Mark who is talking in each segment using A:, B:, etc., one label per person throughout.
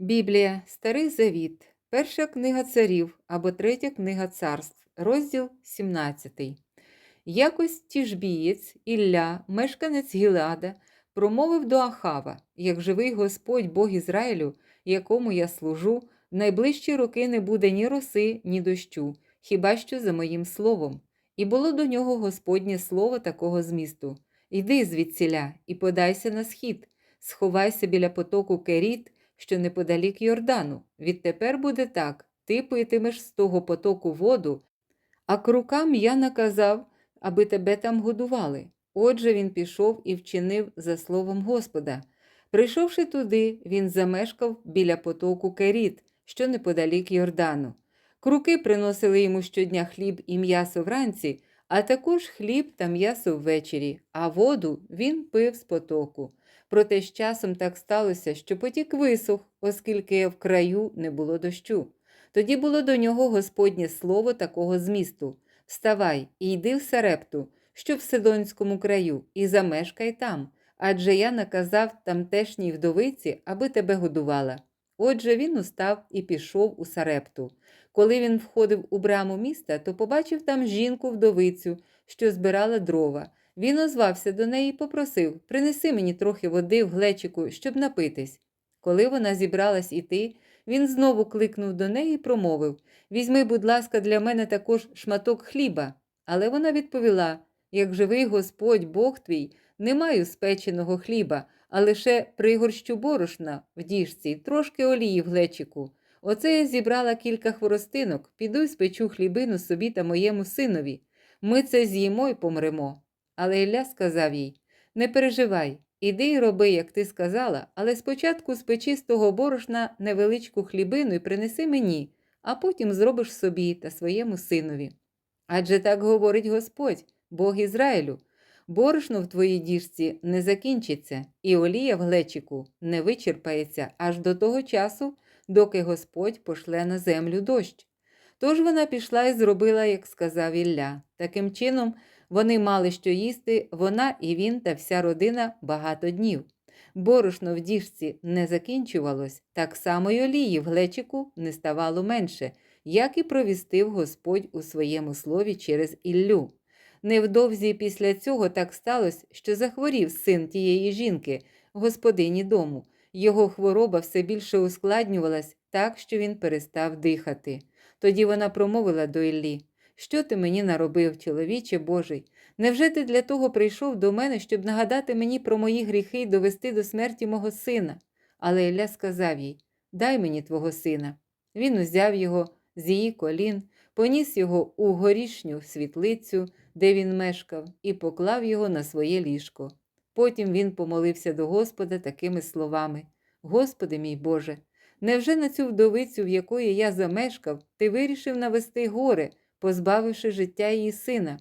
A: Біблія, Старий Завіт, Перша книга царів або Третя книга царств, розділ 17. Якось тіжбієць Ілля, мешканець Гілада, промовив до Ахава: Як живий Господь Бог Ізраїлю, якому я служу, в найближчі роки не буде ні роси, ні дощу, хіба що за моїм словом. І було до нього Господнє слово такого змісту: Йди звідсіля і подайся на схід, сховайся біля потоку Керіт що неподалік Йордану. Відтепер буде так: ти питимеш з того потоку воду, а крукам я наказав, аби тебе там годували. Отже, він пішов і вчинив за словом Господа. Прийшовши туди, він замешкав біля потоку Керіт, що неподалік Йордану. Круки приносили йому щодня хліб і м'ясо вранці, а також хліб та м'ясо ввечері, а воду він пив з потоку. Проте з часом так сталося, що потік висох, оскільки в краю не було дощу. Тоді було до нього Господнє слово такого змісту Вставай і йди в Сарепту, що в Сидонському краю, і замешкай там, адже я наказав тамтешній вдовиці, аби тебе годувала. Отже, він устав і пішов у Сарепту. Коли він входив у браму міста, то побачив там жінку-вдовицю, що збирала дрова. Він озвався до неї і попросив принеси мені трохи води в глечику, щоб напитись. Коли вона зібралась іти, він знову кликнув до неї і промовив Візьми, будь ласка, для мене також шматок хліба. Але вона відповіла як живий Господь Бог твій, не маю спеченого хліба, а лише пригорщу борошна в діжці, трошки олії в глечику. Оце я зібрала кілька хворостинок, піду й спечу хлібину собі та моєму синові. Ми це з'їмо й помремо. Але Ілля сказав їй Не переживай, іди й роби, як ти сказала, але спочатку спечи з того борошна невеличку хлібину і принеси мені, а потім зробиш собі та своєму синові. Адже так говорить Господь, Бог Ізраїлю. Борошно в твоїй діжці не закінчиться, і олія в глечику не вичерпається аж до того часу, доки Господь пошле на землю дощ. Тож вона пішла і зробила, як сказав Ілля. Таким чином, вони мали що їсти, вона і він та вся родина багато днів. Борошно в діжці не закінчувалось, так само й олії в глечику не ставало менше, як і провістив Господь у своєму слові через Іллю. Невдовзі після цього так сталося, що захворів син тієї жінки, господині дому. Його хвороба все більше ускладнювалась так, що він перестав дихати. Тоді вона промовила до Іллі що ти мені наробив, чоловіче Божий? Невже ти для того прийшов до мене, щоб нагадати мені про мої гріхи і довести до смерті мого сина? Але Ілля сказав їй Дай мені твого сина. Він узяв його з її колін, поніс його у горішню світлицю, де він мешкав, і поклав його на своє ліжко. Потім він помолився до Господа такими словами: Господи мій Боже, невже на цю вдовицю, в якої я замешкав, ти вирішив навести горе? Позбавивши життя її сина.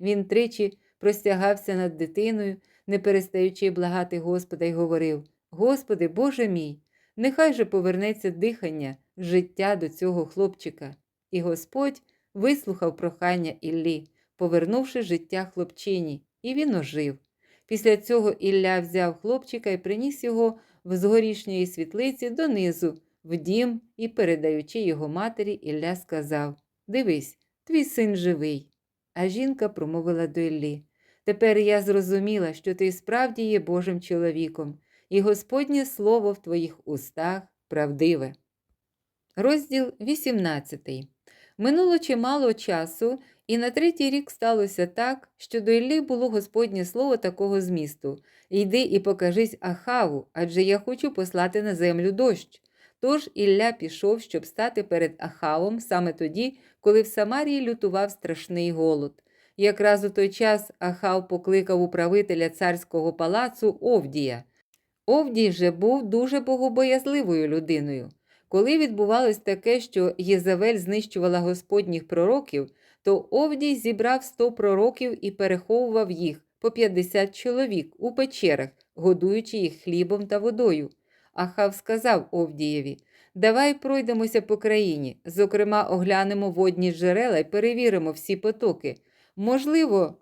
A: Він тричі простягався над дитиною, не перестаючи благати Господа, й говорив: Господи, Боже мій, нехай же повернеться дихання, життя до цього хлопчика. І Господь вислухав прохання Іллі, повернувши життя хлопчині, і він ожив. Після цього Ілля взяв хлопчика і приніс його в згорішньої світлиці донизу, в дім і, передаючи його матері, Ілля сказав: Дивись, Твій син живий. А жінка промовила до Іллі. Тепер я зрозуміла, що ти справді є Божим чоловіком, і Господнє слово в твоїх устах правдиве. Розділ 18. Минуло чимало часу, і на третій рік сталося так, що до Іллі було Господнє слово такого змісту Йди і покажись Ахаву, адже я хочу послати на землю дощ. Тож Ілля пішов, щоб стати перед Ахавом саме тоді, коли в Самарії лютував страшний голод. Якраз у той час Ахав покликав управителя царського палацу Овдія. Овдій же був дуже богобоязливою людиною. Коли відбувалось таке, що Єзавель знищувала господніх пророків, то Овдій зібрав сто пророків і переховував їх по 50 чоловік у печерах, годуючи їх хлібом та водою. Ахав сказав Овдієві Давай пройдемося по країні, зокрема, оглянемо водні джерела і перевіримо всі потоки. Можливо,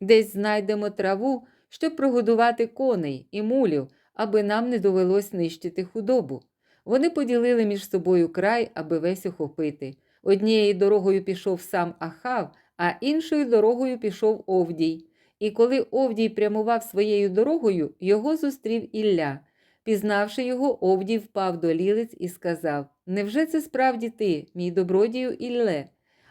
A: десь знайдемо траву, щоб прогодувати коней і мулів, аби нам не довелось нищити худобу. Вони поділили між собою край, аби весь охопити. Однією дорогою пішов сам Ахав, а іншою дорогою пішов Овдій. І коли Овдій прямував своєю дорогою, його зустрів Ілля. Пізнавши його, Овдій впав до лілиць і сказав: Невже це справді ти, мій добродію Ілле?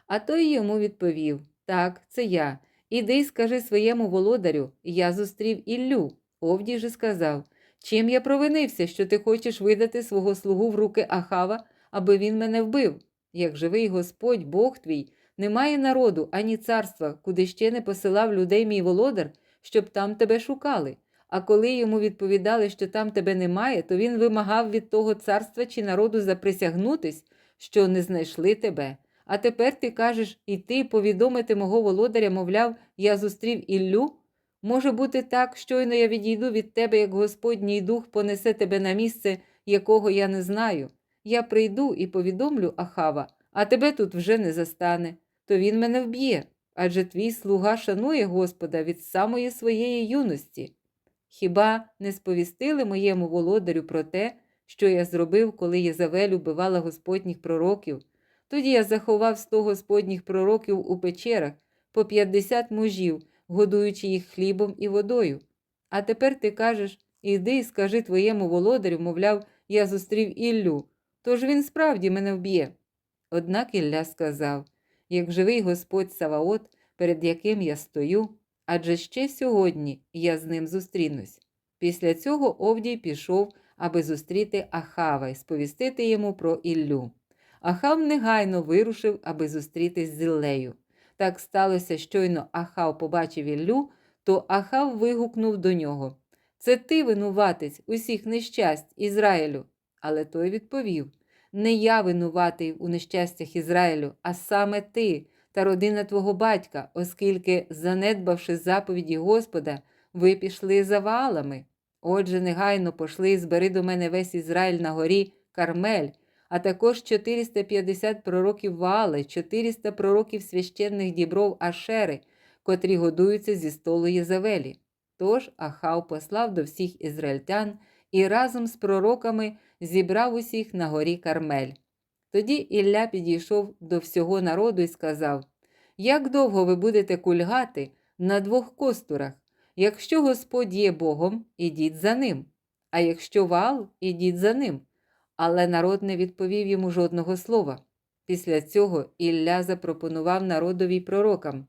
A: А той йому відповів: Так, це я. Іди й скажи своєму володарю, я зустрів Іллю. Овдій же сказав: Чим я провинився, що ти хочеш видати свого слугу в руки Ахава, аби він мене вбив? Як живий Господь, Бог твій, немає народу ані царства, куди ще не посилав людей мій володар, щоб там тебе шукали. А коли йому відповідали, що там тебе немає, то він вимагав від того царства чи народу заприсягнутись, що не знайшли тебе. А тепер ти кажеш іти повідомити мого володаря, мовляв, я зустрів Іллю? Може бути так, щойно я відійду від тебе, як Господній дух понесе тебе на місце, якого я не знаю. Я прийду і повідомлю Ахава, а тебе тут вже не застане, то він мене вб'є, адже твій слуга шанує Господа від самої своєї юності. Хіба не сповістили моєму володарю про те, що я зробив, коли Єзавель убивала господніх пророків? Тоді я заховав сто господніх пророків у печерах по п'ятдесят мужів, годуючи їх хлібом і водою. А тепер ти кажеш іди і скажи твоєму володарю, мовляв, я зустрів Іллю, тож він справді мене вб'є. Однак Ілля сказав як живий Господь Саваот, перед яким я стою, адже ще сьогодні я з ним зустрінусь. Після цього Овдій пішов, аби зустріти Ахава і сповістити йому про Іллю. Ахав негайно вирушив, аби зустрітись з Іллею. Так сталося, щойно Ахав побачив Іллю, то Ахав вигукнув до нього Це ти, винуватець, усіх нещасть Ізраїлю. Але той відповів Не я винуватий у нещастях Ізраїлю, а саме ти та родина твого батька, оскільки, занедбавши заповіді Господа, ви пішли за валами. Отже, негайно пошли і збери до мене весь Ізраїль на горі Кармель, а також 450 пророків Ваали, 400 пророків священних дібров Ашери, котрі годуються зі столу Єзавелі. Тож Ахав послав до всіх ізраїльтян і разом з пророками зібрав усіх на горі Кармель. Тоді Ілля підійшов до всього народу і сказав: Як довго ви будете кульгати на двох костурах? Якщо Господь є Богом, ідіть за ним, а якщо вал, ідіть за ним. Але народ не відповів йому жодного слова. Після цього Ілля запропонував народові пророкам: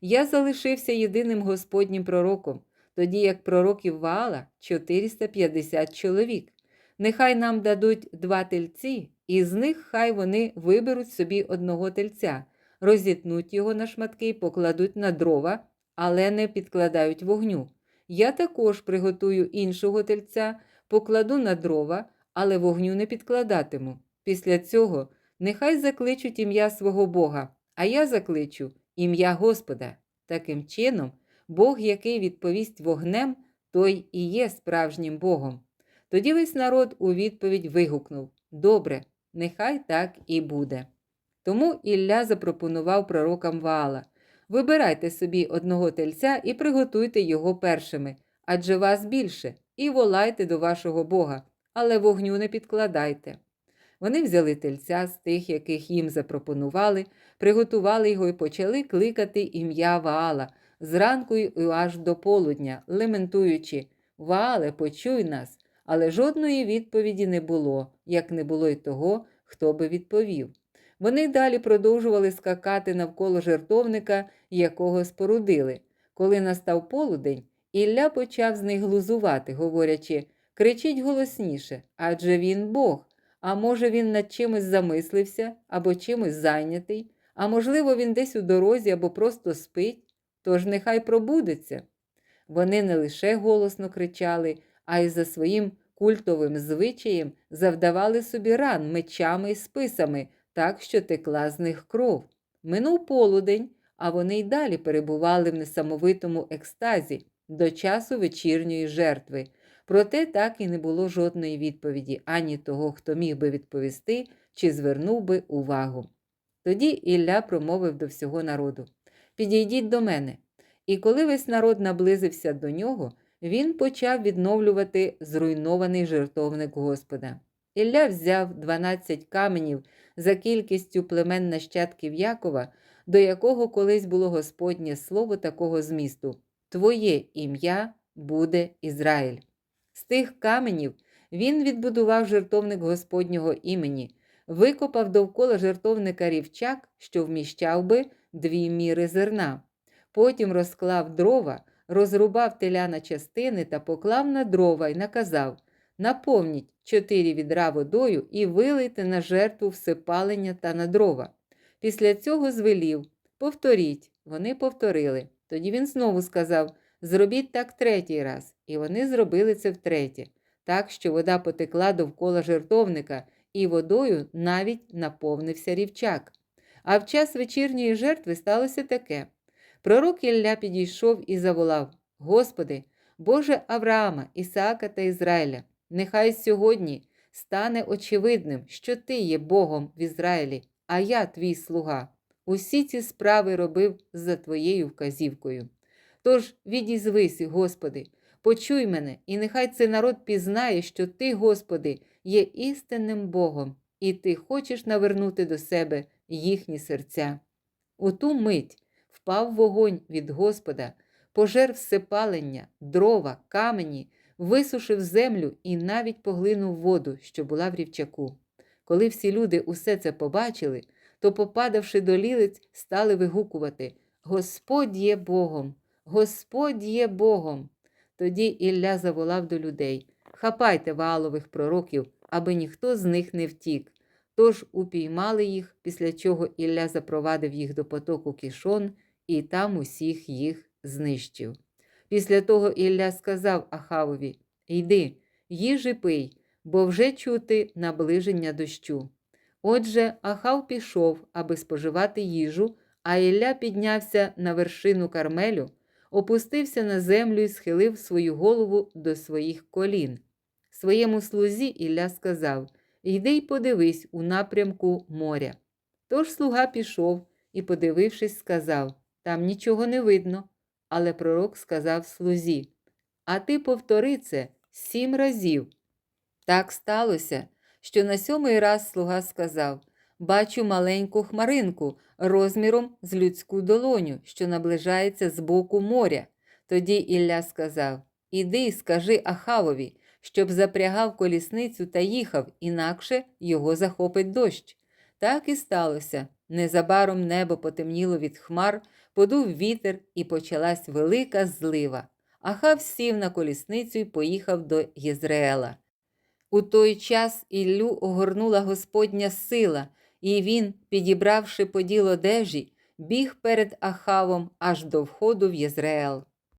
A: Я залишився єдиним Господнім пророком, тоді як пророків Ваала 450 чоловік. Нехай нам дадуть два тельці, і з них хай вони виберуть собі одного тельця, розітнуть його на шматки і покладуть на дрова, але не підкладають вогню. Я також приготую іншого тельця, покладу на дрова, але вогню не підкладатиму. Після цього нехай закличуть ім'я свого Бога, а я закличу ім'я Господа. Таким чином, Бог, який відповість вогнем, той і є справжнім Богом. Тоді весь народ у відповідь вигукнув Добре, нехай так і буде. Тому Ілля запропонував пророкам Ваала Вибирайте собі одного тельця і приготуйте його першими, адже вас більше, і волайте до вашого Бога, але вогню не підкладайте. Вони взяли тельця з тих, яких їм запропонували, приготували його і почали кликати ім'я Ваала зранку й аж до полудня, лементуючи Ваале, почуй нас. Але жодної відповіді не було, як не було й того, хто би відповів. Вони далі продовжували скакати навколо жертовника, якого спорудили. Коли настав полудень, Ілля почав з них глузувати, говорячи кричіть голосніше, адже він Бог. А може, він над чимось замислився або чимось зайнятий, а можливо, він десь у дорозі або просто спить, тож нехай пробудеться. Вони не лише голосно кричали, а й за своїм культовим звичаєм завдавали собі ран мечами і списами, так що текла з них кров. Минув полудень, а вони й далі перебували в несамовитому екстазі до часу вечірньої жертви. Проте так і не було жодної відповіді ані того, хто міг би відповісти чи звернув би увагу. Тоді Ілля промовив до всього народу Підійдіть до мене. І коли весь народ наблизився до нього, він почав відновлювати зруйнований жертовник Господа. Ілля взяв 12 каменів за кількістю племен нащадків Якова, до якого колись було Господнє слово такого змісту: Твоє ім'я буде Ізраїль. З тих каменів він відбудував жертовник Господнього імені, викопав довкола жертовника рівчак, що вміщав би дві міри зерна. Потім розклав дрова, розрубав теля на частини та поклав на дрова й наказав наповніть чотири відра водою і вилийте на жертву всепалення та на дрова. Після цього звелів повторіть, вони повторили. Тоді він знову сказав Зробіть так третій раз, і вони зробили це втретє, так що вода потекла довкола жертовника, і водою навіть наповнився рівчак. А в час вечірньої жертви сталося таке. Пророк Ілля підійшов і заволав: Господи, Боже Авраама, Ісаака та Ізраїля, нехай сьогодні стане очевидним, що Ти є Богом в Ізраїлі, а я твій слуга. Усі ці справи робив за Твоєю вказівкою. Тож відізвись, Господи, почуй мене, і нехай цей народ пізнає, що Ти, Господи, є істинним Богом, і Ти хочеш навернути до себе їхні серця. У ту мить впав вогонь від Господа, пожер всепалення, дрова, камені, висушив землю і навіть поглинув воду, що була в рівчаку. Коли всі люди усе це побачили, то, попадавши до лілиць, стали вигукувати Господь є Богом, Господь є Богом. Тоді Ілля заволав до людей Хапайте ваалових пророків, аби ніхто з них не втік. Тож упіймали їх, після чого Ілля запровадив їх до потоку кішон і там усіх їх знищив. Після того Ілля сказав Ахавові Йди, їж пий, бо вже чути наближення дощу. Отже, Ахав пішов, аби споживати їжу, а Ілля піднявся на вершину Кармелю, опустився на землю і схилив свою голову до своїх колін. Своєму слузі Ілля сказав Йди й подивись у напрямку моря. Тож слуга пішов і, подивившись, сказав Там нічого не видно. Але пророк сказав слузі А ти повтори це сім разів. Так сталося, що на сьомий раз слуга сказав Бачу маленьку хмаринку розміром з людську долоню, що наближається з боку моря. Тоді Ілля сказав Іди скажи Ахавові, щоб запрягав колісницю та їхав, інакше його захопить дощ. Так і сталося. Незабаром небо потемніло від хмар, подув вітер і почалась велика злива. Ахав сів на колісницю і поїхав до Єзреела. У той час Іллю огорнула Господня сила, і він, підібравши поділ одежі, біг перед Ахавом аж до входу в Єзреел.